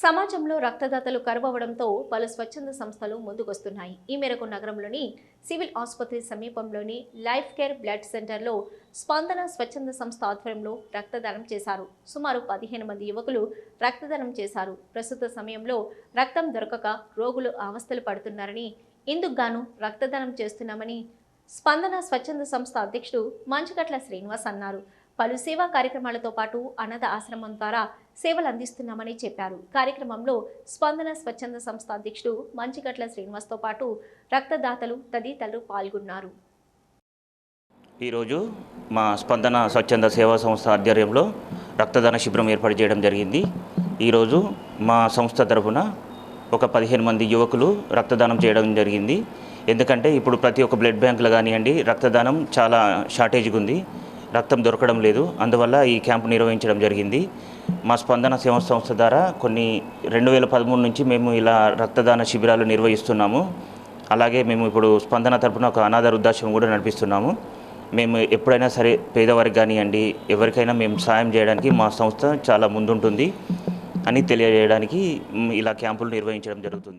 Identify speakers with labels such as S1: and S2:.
S1: సమాజంలో రక్తదాతలు కరువవడంతో పలు స్వచ్ఛంద సంస్థలు ముందుకొస్తున్నాయి. ఈ మేరకు నగరంలోని సివిల్ ఆసుపత్రి సమీపంలోని లైఫ్ కేర్ బ్లడ్ సెంటర్లో స్పందన స్వచ్ఛంద సంస్థ ఆధ్వర్యంలో రక్తదానం చేశారు. సుమారు పదిహేను మంది యువకులు రక్తదానం చేశారు. ప్రస్తుత సమయంలో రక్తం దొరకక రోగులు అవస్థలు పడుతున్నారని ఇందుకు గాను రక్తదానం చేస్తున్నామని స్పందన స్వచ్ఛంద సంస్థ అధ్యక్షుడు మంచుగట్ల శ్రీనివాస్ అన్నారు. పలు సేవా కార్యక్రమాలతో పాటు అనాథ ఆశ్రమం ద్వారా సేవలు అందిస్తున్నామని చెప్పారు. కార్యక్రమంలో స్పందన స్వచ్ఛంద సంస్థ అధ్యక్షుడు మంచిగట్ల శ్రీనివాస్తో పాటు రక్తదాతలు తదితరులు పాల్గొన్నారు.
S2: ఈరోజు మా స్పందన స్వచ్ఛంద సేవా సంస్థ ఆధ్వర్యంలో రక్తదాన శిబిరం ఏర్పాటు చేయడం జరిగింది. ఈరోజు మా సంస్థ తరఫున ఒక పదిహేను మంది యువకులు రక్తదానం చేయడం జరిగింది. ఎందుకంటే ఇప్పుడు ప్రతి ఒక్క బ్లడ్ బ్యాంకులో కానివ్వండి రక్తదానం చాలా షార్టేజ్గా ఉంది. రక్తం దొరకడం లేదు. అందువల్ల ఈ క్యాంపు నిర్వహించడం జరిగింది. మా స్పందన సేవా సంస్థ ద్వారా కొన్ని రెండు వేల పదమూడు నుంచి మేము ఇలా రక్తదాన శిబిరాలు నిర్వహిస్తున్నాము. అలాగే మేము ఇప్పుడు స్పందన తరపున ఒక అనాథ వృద్ధాశ్రమం కూడా నడిపిస్తున్నాము. మేము ఎప్పుడైనా సరే పేదవారికి కానివ్వండి ఎవరికైనా మేము సాయం చేయడానికి మా సంస్థ చాలా ముందుంటుంది అని తెలియజేయడానికి ఇలా క్యాంపులు నిర్వహించడం జరుగుతుంది.